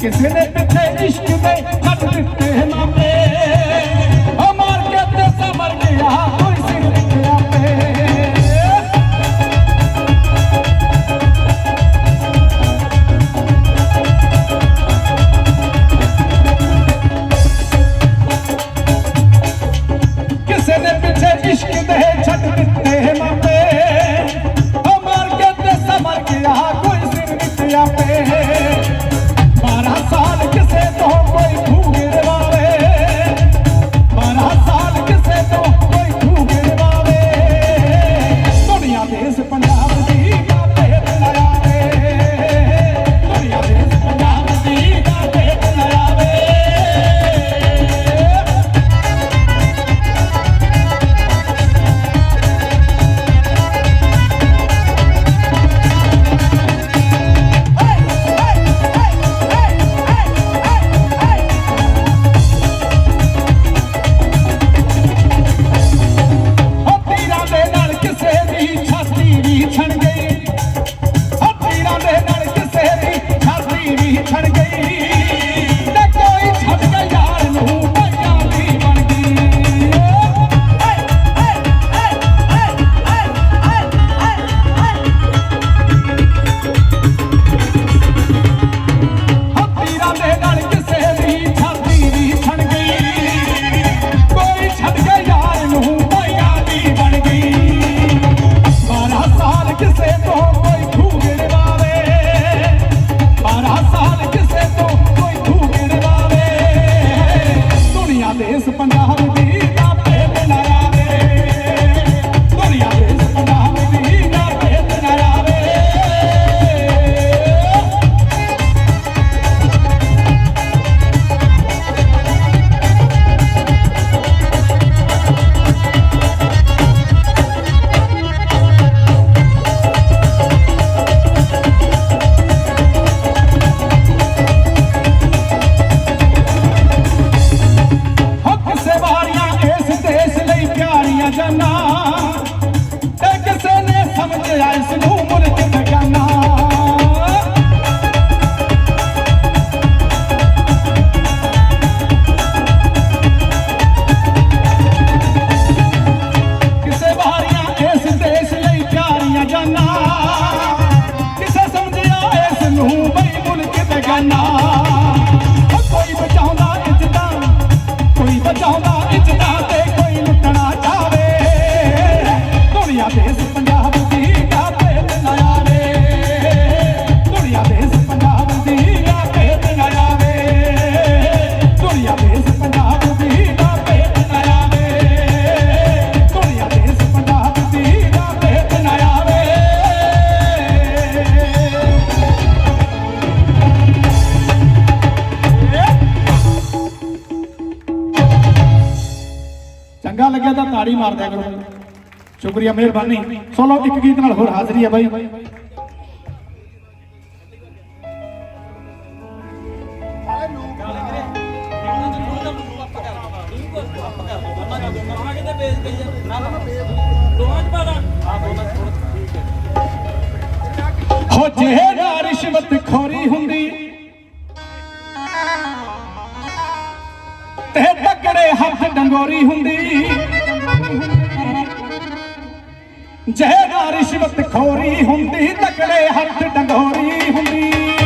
ਕਿਸੇ ਨੇ ਕਿੱਥੇ ਇਸ਼ਕ ਦੇ ਹੱਥ ਦਿੱਤੇ ਨਾਮੇ trying to get you. ਮਾਰ ਦਿਆ ਕਰੋ। ਸ਼ੁਕਰੀਆ, ਮਿਹਰਬਾਨੀ। ਸੋ ਇੱਕ ਗੀਤ ਨਾਲ ਹੋਰ ਹਾਜ਼ਰੀ ਹੈ ਬਾਈ। ਹੋ ਜਿਹੜਾ ਰਿਸ਼ਵਤ ਖੋਰੀ ਹੁੰਦੀ, ਤੇ ਤਕੜੇ ਹੱਥ ਡੰਗੋਰੀ ਹੁੰਦੀ। ਜਹਿਰਾ ਰਿਸ਼ਵਤ ਖੋਰੀ ਹੁੰਦੀ ਤਕਲੇ ਹੱਥ ਡੰਗੋਰੀ ਹੁੰਦੀ।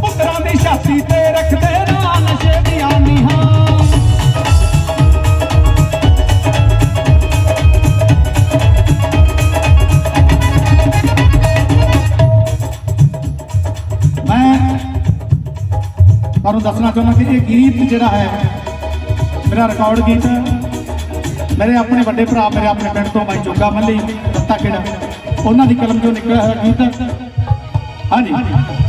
ਪੁੱਤਰਾਂ ਦੀ ਮੈਂ ਤੁਹਾਨੂੰ ਦੱਸਣਾ ਚਾਹੁੰਦਾ ਕਿ ਇਹ ਗੀਤ ਜਿਹੜਾ ਹੈ, ਮੇਰਾ ਰਿਕਾਰਡ ਗੀਤ ਮੇਰੇ ਆਪਣੇ ਵੱਡੇ ਭਰਾ, ਮੇਰੇ ਆਪਣੇ ਪਿੰਡ ਤੋਂ ਬਾਈ ਚੋਗਾ ਮੱਲੀ ਤੱਤਾ ਕਿਹੜਾ? ਉਹਨਾਂ ਦੀ ਕਲਮ ਜੋ ਨਿਕਲਿਆ ਹੋਇਆ ਗੀਤ 喊你。喊你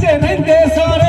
சென்னை தேசம்